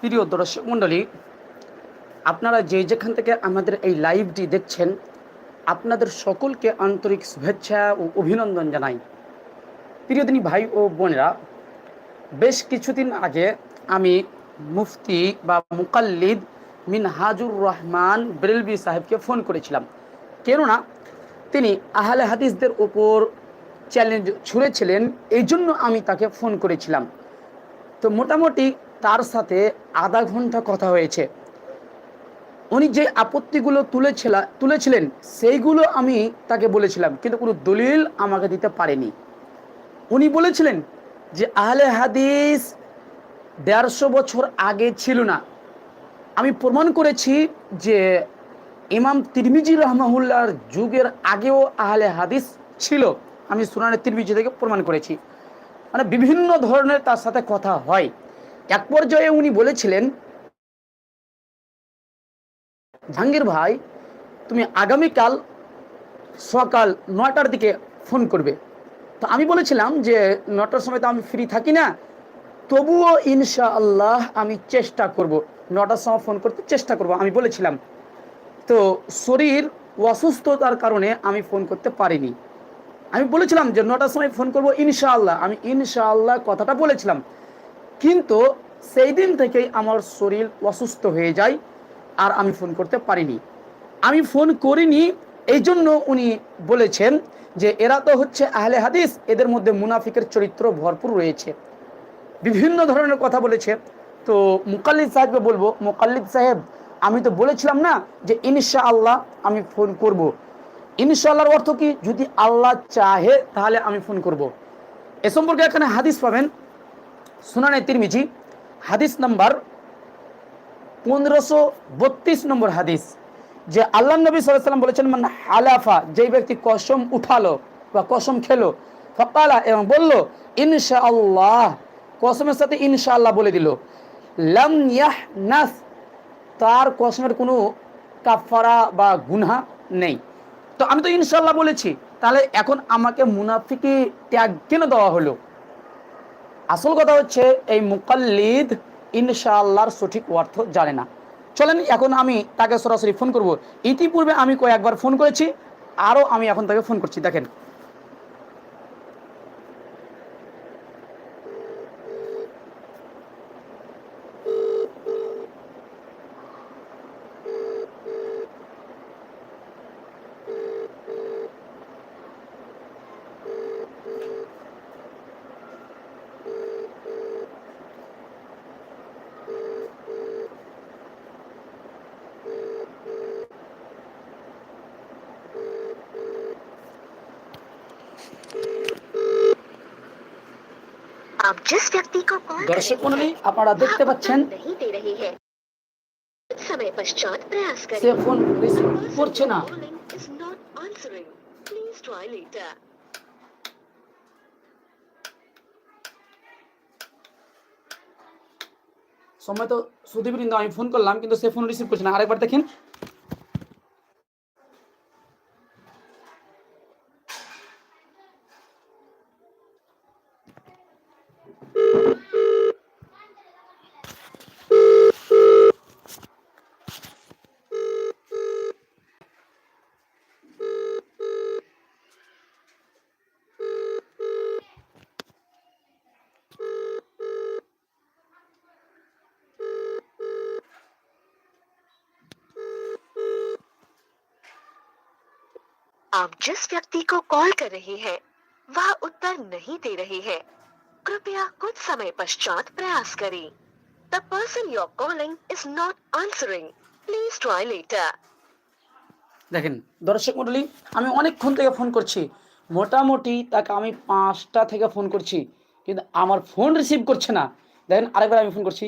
প্রিয় দর্শক মণ্ডলী, আপনারা যে যেখান থেকে আমাদের এই লাইভটি দেখছেন, আপনাদের সকলকে আন্তরিক শুভেচ্ছা ও অভিনন্দন জানাই। প্রিয় দিনী ভাই ও বোনেরা, বেশ কিছুদিন আগে আমি মুফতি বা মুকাল্লিদ মিনহাজুর রহমান বেরেলবি সাহেবকে ফোন করেছিলাম। কেননা তিনি আহলে হাদিসদের ওপর চ্যালেঞ্জ ছুঁড়েছিলেন, এই জন্য আমি তাকে ফোন করেছিলাম। তো মোটামুটি তার সাথে আধা ঘণ্টা কথা হয়েছে। উনি যে আপত্তিগুলো তুলেছিল, তুলেছিলেন, সেইগুলো আমি তাকে বলেছিলাম, কিন্তু কোনো দলিল আমাকে দিতে পারেনি। উনি বলেছিলেন যে, আহলে হাদিস দেড়শো বছর আগে ছিল না। আমি প্রমাণ করেছি যে ইমাম তিরমিজি রহমাহুল্লার যুগের আগেও আহলে হাদিস ছিল। আমি সুনানে তিরমিজি থেকে প্রমাণ করেছি। মানে বিভিন্ন ধরনের তার সাথে কথা হয়। এক পর্যায়ে উনি বলেছিলেন, জাহাঙ্গীর ভাই, তুমি আগামীকাল সকাল নয়টার দিকে ফোন করবে। তো আমি বলেছিলাম যে নটার সময় তো আমি ফ্রি থাকি না। তবুও ইনশা আল্লাহ আমি চেষ্টা করব। নটার সময় ফোন করতে চেষ্টা করব। আমি বলেছিলাম তো শরীর অসুস্থতার কারণে আমি ফোন করতে পারিনি। আমি বলেছিলাম যে নটার সময় ফোন করব, ইনশাআল্লাহ। আমি ইনশাআল্লাহ কথাটা বলেছিলাম। কিন্তু সেই দিন থেকেই আমার শরীর অসুস্থ হয়ে যায় আর আমি ফোন করতে পারিনি। আমি ফোন করিনি এই জন্য উনি বলেছেন যে এরা তো হচ্ছে আহলে হাদিস, এদের মধ্যে মুনাফিকের চরিত্র ভরপুর রয়েছে। বিভিন্ন ধরনের কথা বলেছে। তো মুকাল্লিদ সাহেবকে বলব, মুকাল্লিদ সাহেব আমি তো বলেছিলাম না যে ইনশা আল্লাহ আমি ফোন করব। ইনশাআল্লাহর অর্থ কি যদি আল্লাহ চাহে তাহলে আমি ফোন করব। এ সম্পর্কে এখানে হাদিস পাবেন সুনানে তিরমিজি, হাদিস নাম্বার পনেরোশো বত্রিশ নম্বর হাদিস, যে আল্লাহ নবী সাল্লাম বলেছেন মানে হালাফা যেই ব্যক্তি কসম উঠালো বা কসম খেলো, ফকালা এবং বলল ইনশা আল্লাহ কসমের সাথে ইনশা আল্লাহ বলে দিল লাম ইয়াহ নাস তার কসমের কোনো কাফারা বা গুনহা নেই। তো আমি তো ইনশাল্লাহ বলেছি, তাহলে এখন আমাকে মুনাফিকি ত্যাগ কেন দেওয়া হলো? আসল কথা হচ্ছে, এই মুকাল্লিদ ইনশাআল্লাহর সঠিক অর্থ জানে না। চলেন, এখন আমি তাকে সরাসরি ফোন করব। ইতিপূর্বে আমি কয়েকবার ফোন করেছি, আরও আমি এখন তাকে ফোন করছি। দেখেন आप जिस व्यक्ति को कॉल দর্শক মন্ডলী আপনারা দেখতে পাচ্ছেন नहीं दे रही है कुछ समय पश्चात प्रयास সে करें ফোন রিসিভ করছে না is not answering. Please try later. সময় তো সুদীবৃন্দ আমি ফোন করলাম কিন্তু সে ফোন রিসিভ করছে না আরেকবার দেখেন आप जिस व्यक्ति को कॉल कर रहे हैं वह उत्तर नहीं दे रहे हैं कृपया कुछ समय पश्चात प्रयास करें the person you are calling is not answering please try later দেখেন দর্শক মন্ডলী আমি অনেকক্ষণ থেকে ফোন করছি মোটামুটি তাকে আমি পাঁচটা থেকে ফোন করছি কিন্তু আমার ফোন রিসিভ করছে না দেখেন আরেকবার আমি ফোন করছি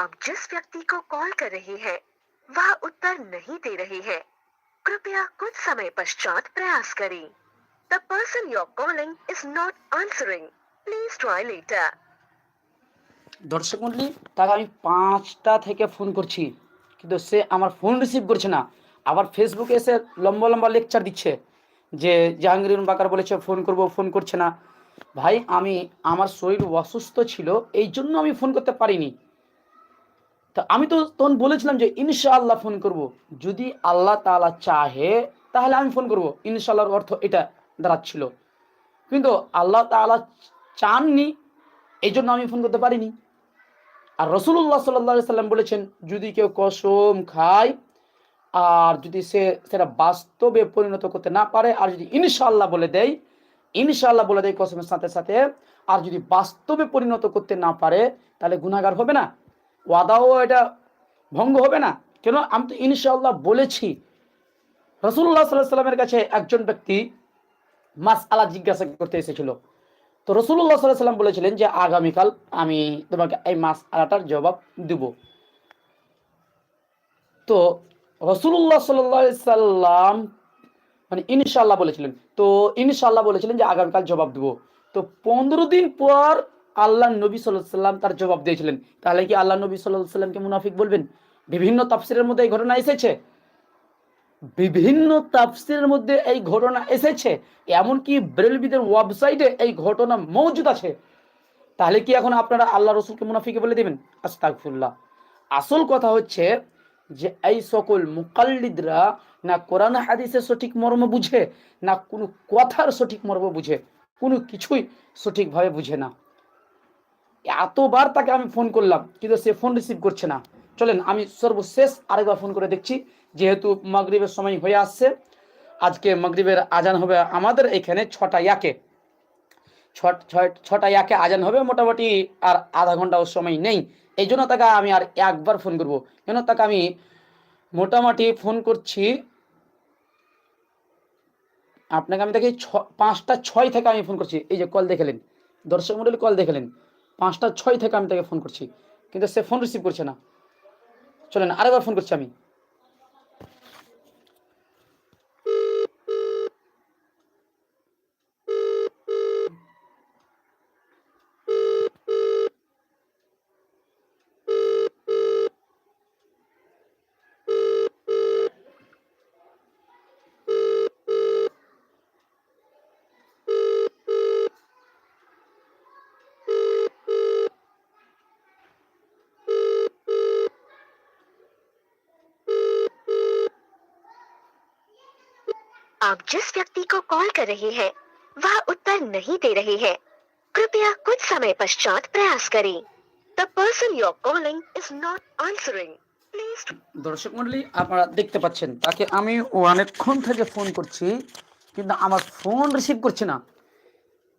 आप जिस व्यक्ति को कॉल कर रहे हैं वह उत्तर नहीं दे रहे हैं कृपया कुछ समय पश्चात प्रयास करें the person you're calling is not answering. Please try later. দর্শক মন্ডলী তাকে আমি পাঁচটা থেকে ফোন করছি কিন্তু সে আমার ফোন রিসিভ করছে না আবার ফেসবুকে এসে লম্বা লম্বা লেকচার দিচ্ছে যে জাহাঙ্গীর বাকার বলেছে ফোন করব ফোন করছে না ভাই আমি আমার শরীর অসুস্থ ছিল এই জন্য আমি ফোন করতে পারিনি তা আমি তো তখন বলেছিলাম যে ইনশাআল্লাহ ফোন করব। যদি আল্লাহ তাআলা চাহে, তাহলে আমি ফোন করব। ইনশাআল্লাহর অর্থ এটা দাঁড়াচ্ছিল। কিন্তু আল্লাহ তাআলা চাননি এই জন্য আমি ফোন করতে পারিনি। আর রসুল্লাহ সাল্লাহ সাল্লাম বলেছেন, যদি কেউ কসম খায়, আর যদি সে সেটা বাস্তবে পরিণত করতে না পারে, আর যদি ইনশাআল্লাহ বলে দেয়, ইনশাআল্লাহ বলে দেয় কসমের সাথে সাথে, আর যদি বাস্তবে পরিণত করতে না পারে, তাহলে গুণাগার হবে না। ওয়াদাও এটা ভঙ্গ হবে না। কেন? আমি তো ইনশাআল্লাহ বলেছি। রসুল্লাহ সাল্লাহ সাল্লামের কাছে একজন ব্যক্তি মাস আলা জিজ্ঞাসা করতে এসেছিল। তো রসুল্লাহ সাল্লাহ সাল্লাম বলেছিলেন যে, আগামীকাল আমি তোমাকে এই মাস আলাটার জবাব দিব। তো রসুল্লাহ সাল্লাহ সাল্লাম মানে ইনশাল্লাহ বলেছিলেন। তো ইনশাল্লাহ বলেছিলেন যে, আগামীকাল জবাব দিব। তো পনেরো দিন পর আল্লাহ নবী সাল্লাম তার জবাব দিয়েছিলেন। তাহলে কি আল্লাহ নবী সাল্লাহ সাল্লামকে মুনাফিক বলবেন? বিভিন্ন তাফসিরের মধ্যে এই ঘটনা এসেছে। বিভিন্ন তাফসিরের মধ্যে এই ঘটনা এসেছে। এমনকি ব্রেলবিদের ওয়েবসাইটে এই ঘটনা মজুদ আছে। তাহলে কি এখন আপনারা আল্লাহ রসুলকে মুনাফিকে বলে দেবেন? আস্তাগফিরুল্লাহ। আসল কথা হচ্ছে যে এই সকল মুকাল্লিদরা না কোরআন হাদিসের সঠিক মর্ম বুঝে, না কোনো কথার সঠিক মর্ম বুঝে, কোনো কিছুই সঠিকভাবে বুঝে না। এতবার তাকে আমি ফোন করলাম, কিন্তু সে ফোন রিসিভ করছে না। চলেন, আমি সর্বশেষ আরেকবার ফোন করে দেখছি, যেহেতু মাগরিবের সময় হয়ে আসছে, আজকে মাগরিবের আজান হবে আমাদের এখানে ছটা ইয়াকে। ছটা ইয়াকে আজান হবে মোটামুটি, আর আধা ঘন্টাও সময় নেই। এই জন্য তাকে আমি আর একবার ফোন করব। কেন তাকে আমি মোটামুটি ফোন করছি, আপনাকে আমি দেখি ছ- পাঁচটা ছয় থেকে আমি ফোন করছি। এই যে কল দেখেলেন দর্শক মন্ডলী কল দেখেলেন পাঁচটা ছয় থেকে আমি তাকে ফোন করছি। কিন্তু সে ফোন রিসিভ করছে না। চলেন আরেকবার ফোন করছি আমি। आप जिस व्यक्ति को कॉल कर रहे हैं वह उत्तर नहीं दे रहे हैं कृपया कुछ समय पश्चात प्रयास करें the person you're calling is not answering. Please দর্শক মন্ডলী আপনারা দেখতে পাচ্ছেন তাকে আমি অনেকক্ষণ থেকে ফোন করছি কিন্তু আমার ফোন রিসিভ করছে না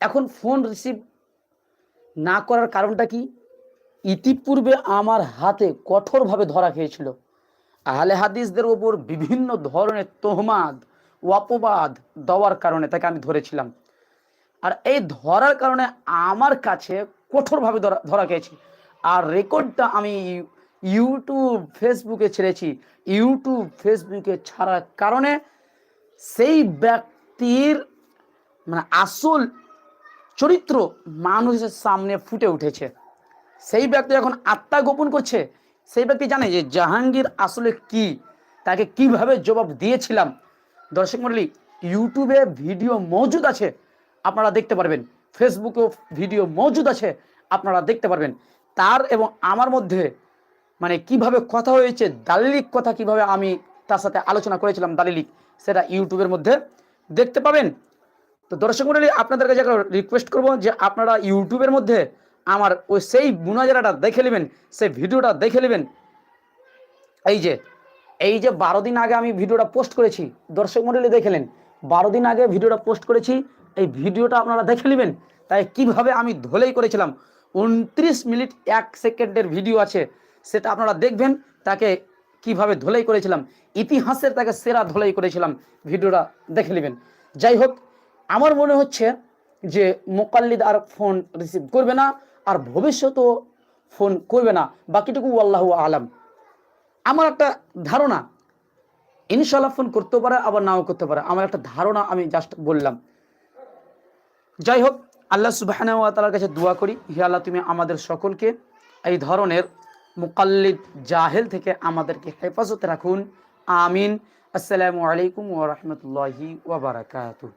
এখন ফোন রিসিভ না করার কারণটা কি ইতিপূর্বে আমার হাতে কঠোরভাবে ধরা খেয়েছিল আহলে হাদিসদের ওপর বিভিন্ন ধরনের তোহমাদ অপবাদ দেওয়ার কারণে তাকে আমি ধরেছিলাম। আর এই ধরার কারণে আমার কাছে কঠোরভাবে ধরা ধরা খেয়েছি আর রেকর্ডটা আমি ইউটিউব, ফেসবুকে ছেড়েছি। ইউটিউব, ফেসবুকে ছাড়ার কারণে সেই ব্যক্তির মানে আসল চরিত্র মানুষের সামনে ফুটে উঠেছে। সেই ব্যক্তি যখন আত্মা গোপন করছে। সেই ব্যক্তি জানে যে জাহাঙ্গীর আসলে কি, তাকে কীভাবে জবাব দিয়েছিলাম। দর্শক মন্ডলী ইউটিউবে ভিডিও মজুদ আছে, আপনারা দেখতে পারবেন। ফেসবুকেও ভিডিও মজুদ আছে, আপনারা দেখতে পারবেন। তার এবং আমার মধ্যে মানে কীভাবে কথা হয়েছে, দালিলিক কথা কীভাবে আমি তার সাথে আলোচনা করেছিলাম, দালিলিক, সেটা ইউটিউবের মধ্যে দেখতে পাবেন। তো দর্শক মন্ডলী, আপনাদের কাছে একটা রিকোয়েস্ট করব যে আপনারা ইউটিউবের মধ্যে আমার ওই সেই মুনাজারাটা দেখে নেবেন, সেই ভিডিওটা দেখে নেবেন। এই যে এই যে বারো দিন আগে আমি ভিডিওটা পোস্ট করেছি, দর্শক মন্ডলী দেখেলেন, বারো দিন আগে ভিডিওটা পোস্ট করেছি, এই ভিডিওটা আপনারা দেখে নেবেন, তাই কীভাবে আমি ধলেই করেছিলাম, উনত্রিশ মিনিট এক সেকেন্ডের ভিডিও আছে, সেটা আপনারা দেখবেন, তাকে কীভাবে ধলেই করেছিলাম, ইতিহাসের তাকে সেরা ধলেই করেছিলাম, ভিডিওটা দেখে নেবেন। যাই হোক, আমার মনে হচ্ছে যে মোকাল্লিদ আর ফোন রিসিভ করবে না, আর ভবিষ্যতেও ফোন করবে না, বাকিটুকু আল্লাহ আলাম। আমার একটা ধারণা ইনশাল্লাহ ফোন করতে পারে, আবার নাও করতে পারে। আমার একটা ধারণা আমি জাস্ট বললাম। যাই হোক, আল্লাহ সুবাহ তালার কাছে দোয়া করি। হে আল্লাহ, তুমি আমাদের সকলকে এই ধরনের মুকাল্লিদ জাহেল থেকে আমাদেরকে হেফাজতে রাখুন। আমিন। আসসালামু আলাইকুম ওয়া রাহমাতুল্লাহি বারাকাতুহু।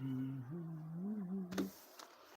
হুম।